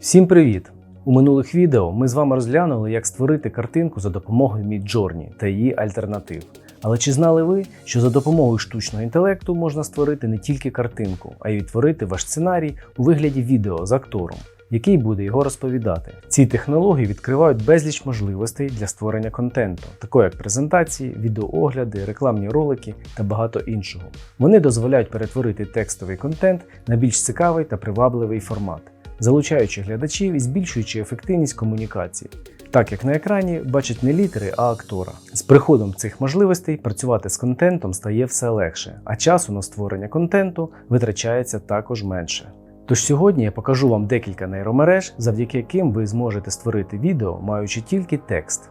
Всім привіт! У минулих відео ми з вами розглянули, як створити картинку за допомогою Midjourney та її альтернатив. Але чи знали ви, що за допомогою штучного інтелекту можна створити не тільки картинку, а й відтворити ваш сценарій у вигляді відео з актором, який буде його розповідати? Ці технології відкривають безліч можливостей для створення контенту, такого як презентації, відеоогляди, рекламні ролики та багато іншого. Вони дозволяють перетворити текстовий контент на більш цікавий та привабливий формат залучаючи глядачів і збільшуючи ефективність комунікації, так як на екрані бачать не літери, а актора. З приходом цих можливостей працювати з контентом стає все легше, а часу на створення контенту витрачається також менше. Тож сьогодні я покажу вам декілька нейромереж, завдяки яким ви зможете створити відео, маючи тільки текст.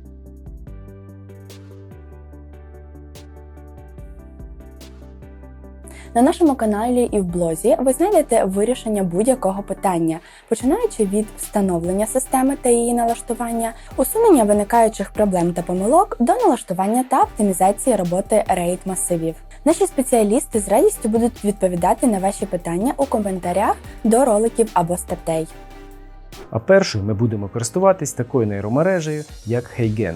На нашому каналі і в блозі ви знайдете вирішення будь-якого питання, починаючи від встановлення системи та її налаштування, усунення виникаючих проблем та помилок до налаштування та оптимізації роботи RAID масивів. Наші спеціалісти з радістю будуть відповідати на ваші питання у коментарях до роликів або статей. А першою ми будемо користуватись такою нейромережею, як Heigen.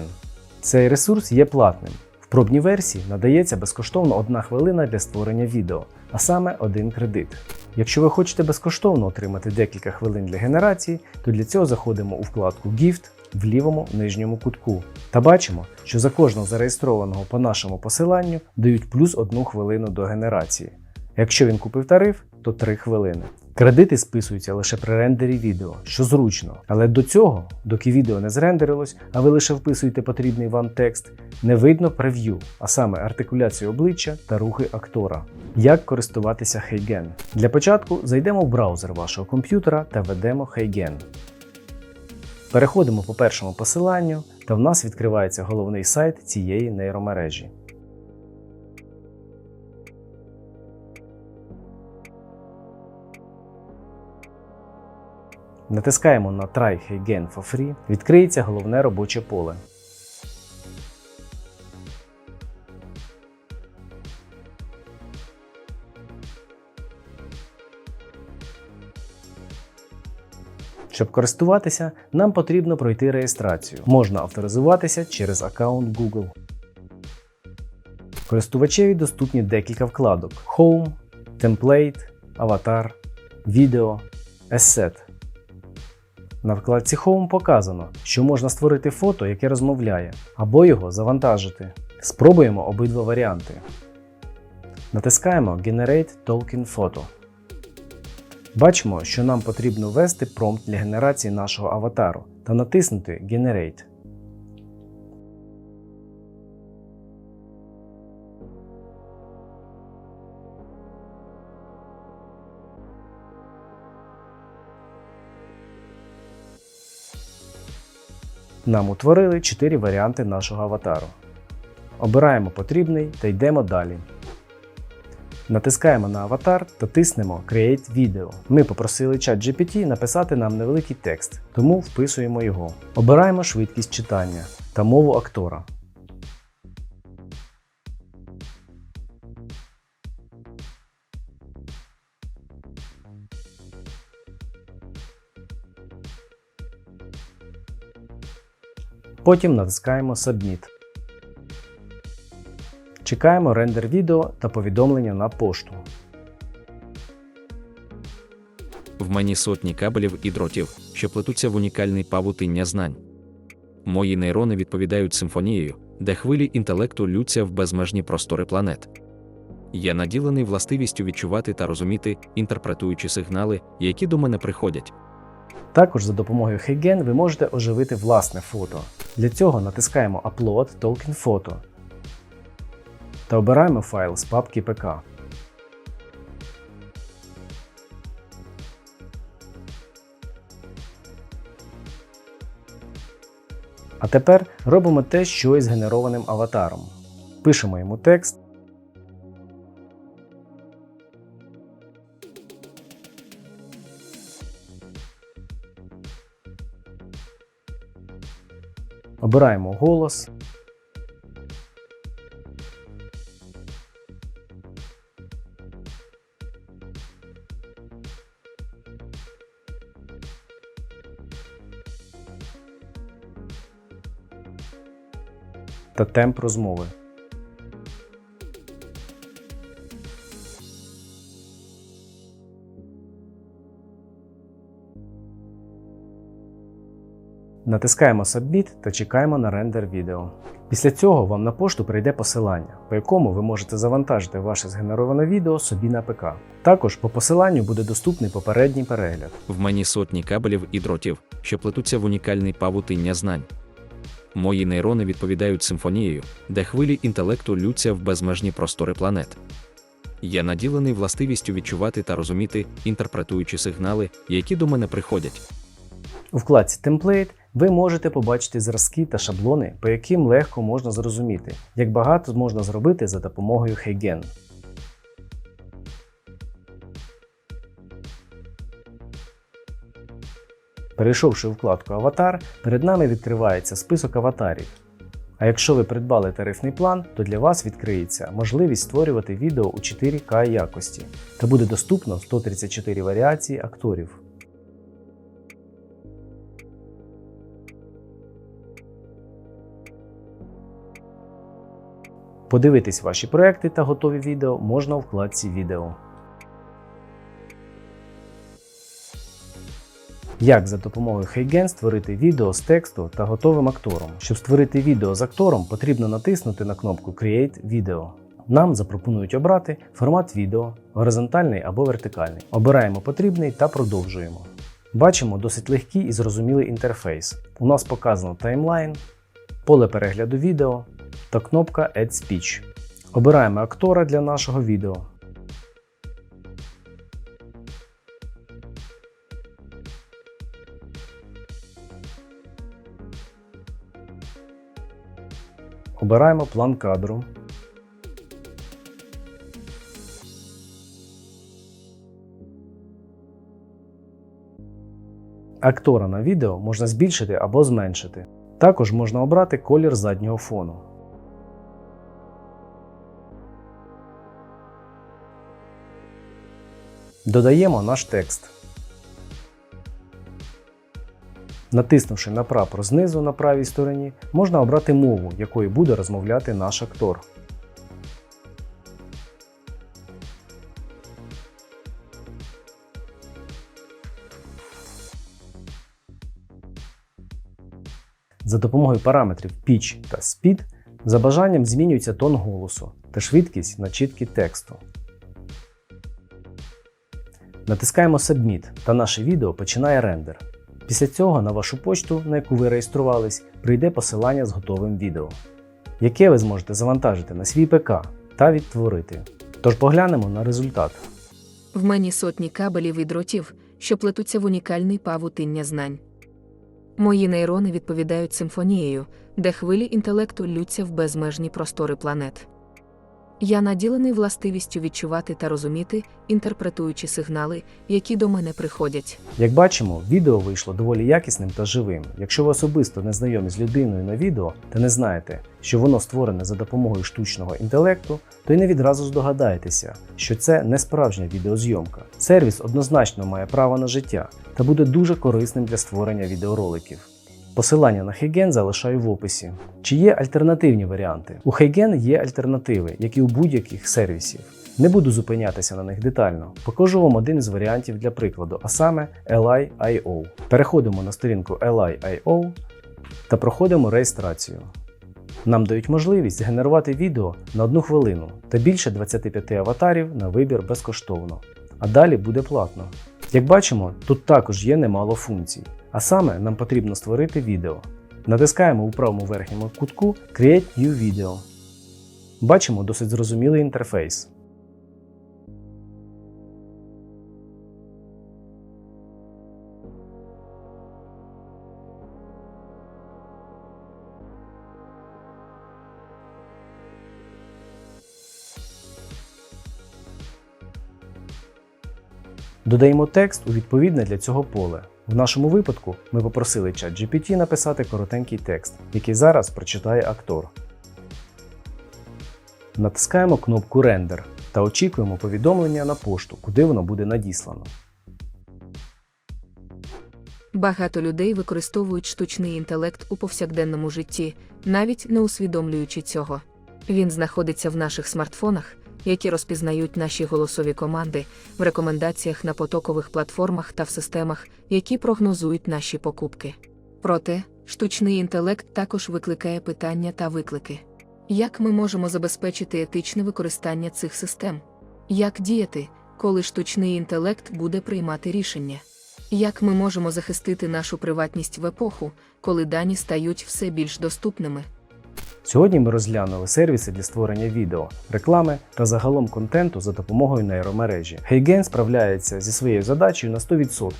Цей ресурс є платним. В пробній версії надається безкоштовно одна хвилина для створення відео, а саме один кредит. Якщо ви хочете безкоштовно отримати декілька хвилин для генерації, то для цього заходимо у вкладку Gift в лівому нижньому кутку та бачимо, що за кожного зареєстрованого по нашому посиланню дають плюс одну хвилину до генерації. Якщо він купив тариф, то 3 хвилини. Кредити списуються лише при рендері відео, що зручно. Але до цього, доки відео не зрендерилось, а ви лише вписуєте потрібний вам текст, не видно прев'ю, а саме артикуляцію обличчя та рухи актора. Як користуватися Heigen? Для початку зайдемо в браузер вашого комп'ютера та введемо Heigen. Переходимо по першому посиланню, та в нас відкривається головний сайт цієї нейромережі. Натискаємо на Try Again for Free, відкриється головне робоче поле. Щоб користуватися, нам потрібно пройти реєстрацію. Можна авторизуватися через аккаунт Google. Користувачеві доступні декілька вкладок: Home, Template, Avatar, Video, Asset. На вкладці Home показано, що можна створити фото, яке розмовляє, або його завантажити. Спробуємо обидва варіанти. Натискаємо Generate Token Photo. Бачимо, що нам потрібно ввести промпт для генерації нашого аватару та натиснути Generate. Нам утворили 4 варіанти нашого аватару. Обираємо потрібний та йдемо далі. Натискаємо на аватар та тиснемо Create Video. Ми попросили чат GPT написати нам невеликий текст, тому вписуємо його. Обираємо швидкість читання та мову актора. Потім натискаємо Submit. Чекаємо рендер відео та повідомлення на пошту. В мені сотні кабелів і дротів, що плетуться в унікальний павутиння знань. Мої нейрони відповідають симфонією, де хвилі інтелекту лються в безмежні простори планет. Я наділений властивістю відчувати та розуміти, інтерпретуючи сигнали, які до мене приходять. Також за допомогою Heigen ви можете оживити власне фото. Для цього натискаємо Upload Talking Photo та обираємо файл з папки ПК. А тепер робимо те, що і з генерованим аватаром. Пишемо йому текст. Обираємо голос. та темп розмови. Натискаємо Submit та чекаємо на рендер відео. Після цього вам на пошту прийде посилання, по якому ви можете завантажити ваше згенероване відео собі на ПК. Також по посиланню буде доступний попередній перегляд. В мені сотні кабелів і дротів, що плетуться в унікальний павутиння знань. Мої нейрони відповідають симфонією, де хвилі інтелекту лються в безмежні простори планет. Я наділений властивістю відчувати та розуміти, інтерпретуючи сигнали, які до мене приходять. У вкладці Template ви можете побачити зразки та шаблони, по яким легко можна зрозуміти, як багато можна зробити за допомогою Heigen. Перейшовши у вкладку Аватар, перед нами відкривається список аватарів. А якщо ви придбали тарифний план, то для вас відкриється можливість створювати відео у 4К якості та буде доступно 134 варіації акторів. Подивитись ваші проекти та готові відео можна у вкладці відео. Як за допомогою Heigen створити відео з тексту та готовим актором. Щоб створити відео з актором, потрібно натиснути на кнопку Create Video. Нам запропонують обрати формат відео, горизонтальний або вертикальний. Обираємо потрібний та продовжуємо. Бачимо досить легкий і зрозумілий інтерфейс. У нас показано таймлайн, поле перегляду відео та кнопка Add Speech. Обираємо актора для нашого відео. Обираємо план кадру. Актора на відео можна збільшити або зменшити. Також можна обрати колір заднього фону. Додаємо наш текст. Натиснувши на прапор знизу на правій стороні, можна обрати мову, якою буде розмовляти наш актор. За допомогою параметрів Pitch та Speed за бажанням змінюється тон голосу та швидкість начітки тексту. Натискаємо Submit та наше відео починає рендер. Після цього на вашу почту, на яку ви реєструвались, прийде посилання з готовим відео, яке ви зможете завантажити на свій ПК та відтворити. Тож поглянемо на результат. В мені сотні кабелів і дротів, що плетуться в унікальний павутиння знань. Мої нейрони відповідають симфонією, де хвилі інтелекту лються в безмежні простори планет. Я наділений властивістю відчувати та розуміти, інтерпретуючи сигнали, які до мене приходять. Як бачимо, відео вийшло доволі якісним та живим. Якщо ви особисто не знайомі з людиною на відео та не знаєте, що воно створене за допомогою штучного інтелекту, то й не відразу здогадаєтеся, що це не справжня відеозйомка. Сервіс однозначно має право на життя та буде дуже корисним для створення відеороликів. Посилання на Heigen залишаю в описі. Чи є альтернативні варіанти? У Heigen є альтернативи, як і у будь-яких сервісів. Не буду зупинятися на них детально. Покажу вам один із варіантів для прикладу, а саме Li.io. Переходимо на сторінку Li.io та проходимо реєстрацію. Нам дають можливість згенерувати відео на одну хвилину та більше 25 аватарів на вибір безкоштовно. А далі буде платно. Як бачимо, тут також є немало функцій. А саме нам потрібно створити відео. Натискаємо у правому верхньому кутку Create New Video. Бачимо досить зрозумілий інтерфейс. Додаємо текст у відповідне для цього поле. В нашому випадку ми попросили ChatGPT написати коротенький текст, який зараз прочитає актор. Натискаємо кнопку Рендер та очікуємо повідомлення на пошту, куди воно буде надіслано. Багато людей використовують штучний інтелект у повсякденному житті, навіть не усвідомлюючи цього. Він знаходиться в наших смартфонах, які розпізнають наші голосові команди, в рекомендаціях на потокових платформах та в системах, які прогнозують наші покупки. Проте, штучний інтелект також викликає питання та виклики. Як ми можемо забезпечити етичне використання цих систем? Як діяти, коли штучний інтелект буде приймати рішення? Як ми можемо захистити нашу приватність в епоху, коли дані стають все більш доступними? Сьогодні ми розглянули сервіси для створення відео, реклами та загалом контенту за допомогою нейромережі. Heygen справляється зі своєю задачею на 100%.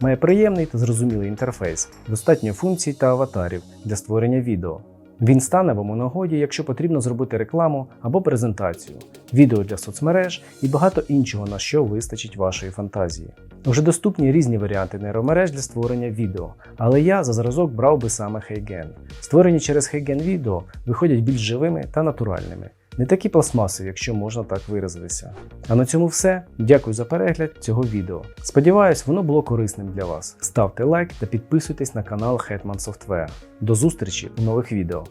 Має приємний та зрозумілий інтерфейс, достатньо функцій та аватарів для створення відео. Він стане вам у нагоді, якщо потрібно зробити рекламу або презентацію, відео для соцмереж і багато іншого, на що вистачить вашої фантазії. Вже доступні різні варіанти нейромереж для створення відео, але я за зразок брав би саме Хейген. Створені через Хейген відео виходять більш живими та натуральними. Не такі пластмасові, якщо можна так виразитися. А на цьому все. Дякую за перегляд цього відео. Сподіваюсь, воно було корисним для вас. Ставте лайк та підписуйтесь на канал Hetman Software. До зустрічі у нових відео.